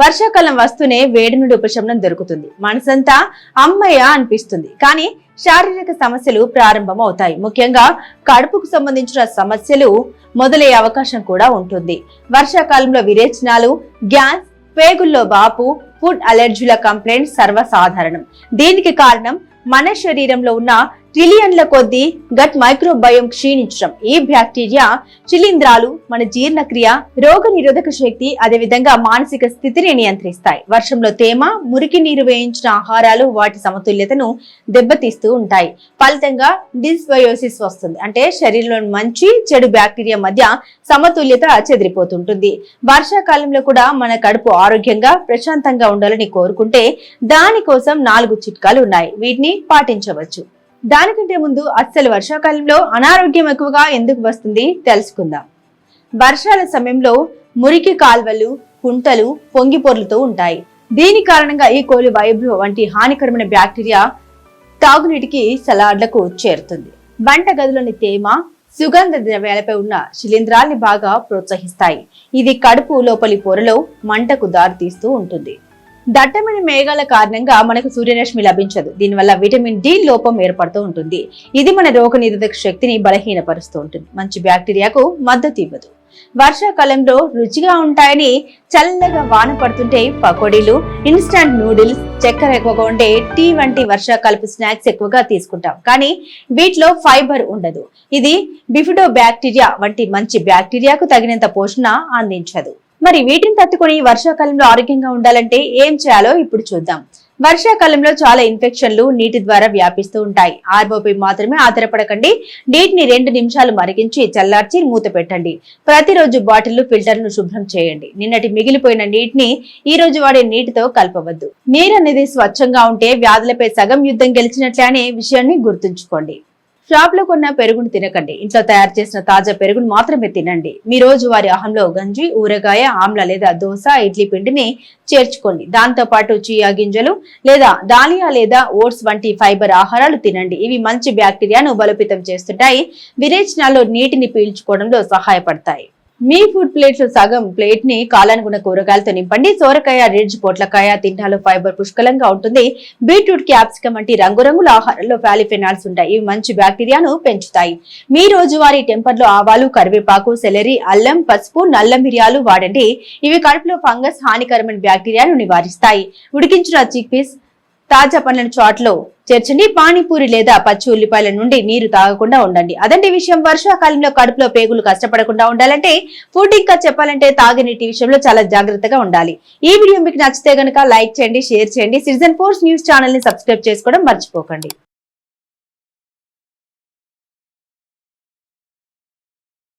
వర్షాకాలం వస్తూనే వేడి నుండి ఉపశమనం దొరుకుతుంది. మనసంతా అమ్మయ్య అనిపిస్తుంది. కానీ శారీరక సమస్యలు ప్రారంభం అవుతాయి ముఖ్యంగా కడుపుకు సంబంధించిన సమస్యలు మొదలయ్యే అవకాశం కూడా ఉంటుంది. వర్షాకాలంలో విరేచనాలు గ్యాస్ పేగుల్లో వాపు ఫుడ్ అలర్జీల కంప్లైంట్ సర్వసాధారణం. దీనికి కారణం మన శరీరంలో ఉన్న ట్రిలియన్ల కొద్దీ గట్ మైక్రోబయోం క్షీణించడం. ఈ బ్యాక్టీరియా శిలీంధ్రాలు మన జీర్ణక్రియ రోగ నిరోధక శక్తి అదేవిధంగా మానసిక స్థితిని నియంత్రిస్తాయి. వర్షంలో తేమ మురికి నీరు వేయించిన ఆహారాలు వాటి సమతుల్యతను దెబ్బతీస్తూ ఉంటాయి. ఫలితంగా డిస్బయోసిస్ వస్తుంది. అంటే శరీరంలోని మంచి చెడు బ్యాక్టీరియా మధ్య సమతుల్యత చెదిరిపోతుంటుంది. వర్షాకాలంలో కూడా మన కడుపు ఆరోగ్యంగా ప్రశాంతంగా ఉండాలని కోరుకుంటే దానికోసం నాలుగు చిట్కాలు ఉన్నాయి. వీటిని పాటించవచ్చు. దానికంటే ముందు అస్సలు వర్షాకాలంలో అనారోగ్యం ఎక్కువగా ఎందుకు వస్తుంది తెలుసుకుందాం. వర్షాల సమయంలో మురికి కాల్వలు కుంటలు పొంగిపొర్లుతూ ఉంటాయి. దీని కారణంగా ఈ కోలి వైబ్రో వంటి హానికరమైన బ్యాక్టీరియా తాగునీటికి సలాడ్లకు చేరుతుంది. వంట గదిలోని తేమ సుగంధ ద్రవ్యాలపై ఉన్న శిలీంధ్రాల్ని బాగా ప్రోత్సహిస్తాయి. ఇది కడుపు లోపలి పొరలో మంటకు దారితీస్తూ ఉంటుంది. దట్టమైన మేఘాల కారణంగా మనకు సూర్యరశ్మి లభించదు. దీనివల్ల విటమిన్ డి లోపం ఏర్పడుతూ ఉంటుంది. ఇది మన రోగ నిరోధక శక్తిని బలహీనపరుస్తూ ఉంటుంది. మంచి బ్యాక్టీరియాకు మద్దతు ఇవ్వదు. వర్షాకాలంలో రుచిగా ఉంటాయని చల్లగా వాన పడుతుంటే పకోడీలు ఇన్స్టాంట్ నూడిల్స్ చక్కెర ఎక్కువగా ఉండే టీ వంటి వర్షాకాలపు స్నాక్స్ ఎక్కువగా తీసుకుంటాం. కానీ వీటిలో ఫైబర్ ఉండదు. ఇది బిఫిడో బ్యాక్టీరియా వంటి మంచి బ్యాక్టీరియాకు తగినంత పోషణ అందించదు. మరి వీటిని తట్టుకొని వర్షాకాలంలో ఆరోగ్యంగా ఉండాలంటే ఏం చేయాలో ఇప్పుడు చూద్దాం. వర్షాకాలంలో చాలా ఇన్ఫెక్షన్లు నీటి ద్వారా వ్యాపిస్తూ ఉంటాయి. ఆర్ఓపై మాత్రమే ఆధారపడకండి. నీటిని రెండు నిమిషాలు మరిగించి చల్లార్చి మూత పెట్టండి. ప్రతిరోజు బాటిల్ ఫిల్టర్ను శుభ్రం చేయండి. నిన్నటి మిగిలిపోయిన నీటిని ఈ రోజు వాడే నీటితో కలపవద్దు. నీరు అనేది స్వచ్ఛంగా ఉంటే వ్యాధులపై సగం యుద్ధం గెలిచినట్లే అనే విషయాన్ని గుర్తుంచుకోండి. షాప్లో కొన్న పెరుగును తినకండి. ఇంట్లో తయారు చేసిన తాజా పెరుగును మాత్రమే తినండి. మీ రోజు వారి అహంలో గంజి ఊరగాయ ఆమ్ల లేదా దోశ ఇడ్లీ పిండిని చేర్చుకోండి. దాంతో పాటు చియా గింజలు లేదా దాలియా లేదా ఓట్స్ వంటి ఫైబర్ ఆహారాలు తినండి. ఇవి మంచి బ్యాక్టీరియాను బలోపేతం చేస్తుంటాయి. విరేచనాల్లో నీటిని పీల్చుకోవడంలో సహాయపడతాయి. మీ ఫుడ్ ప్లేట్స్ సగం ప్లేట్ని కాలానుగుణ కూరగాయలతో నింపండి. సోరకాయ రిడ్జ్ పొట్లకాయ తింటాలో ఫైబర్ పుష్కలంగా ఉంటుంది. బీట్రూట్ క్యాప్సికం వంటి రంగురంగుల ఆహారంలో ఫాలిఫెనాల్స్ ఉంటాయి. ఇవి మంచి బ్యాక్టీరియాను పెంచుతాయి. మీ రోజువారీ టెంపర్లో ఆవాలు కరివేపాకు సెలరీ అల్లం పసుపు నల్ల మిరియాలు వాడండి. ఇవి కడుపులో ఫంగస్ హానికరమైన బ్యాక్టీరియాను నివారిస్తాయి. ఉడికించిన చిక్ పీస్ తాజా పండ్లను చాట్లో చేర్చండి. పానీపూరి లేదా పచ్చి ఉల్లిపాయల నుండి నీరు తాగకుండా ఉండండి. అదంటే విషయం. వర్షాకాలంలో కడుపులో పేగులు కష్టపడకుండా ఉండాలంటే ఫుడ్ ఇంకా చెప్పాలంటే తాగే నీటి విషయంలో చాలా జాగ్రత్తగా ఉండాలి. ఈ వీడియో మీకు నచ్చితే గనుక లైక్ చేయండి షేర్ చేయండి. సిటిజన్ ఫోర్స్ న్యూస్ ఛానల్ని సబ్స్క్రైబ్ చేసుకోవడం మర్చిపోకండి.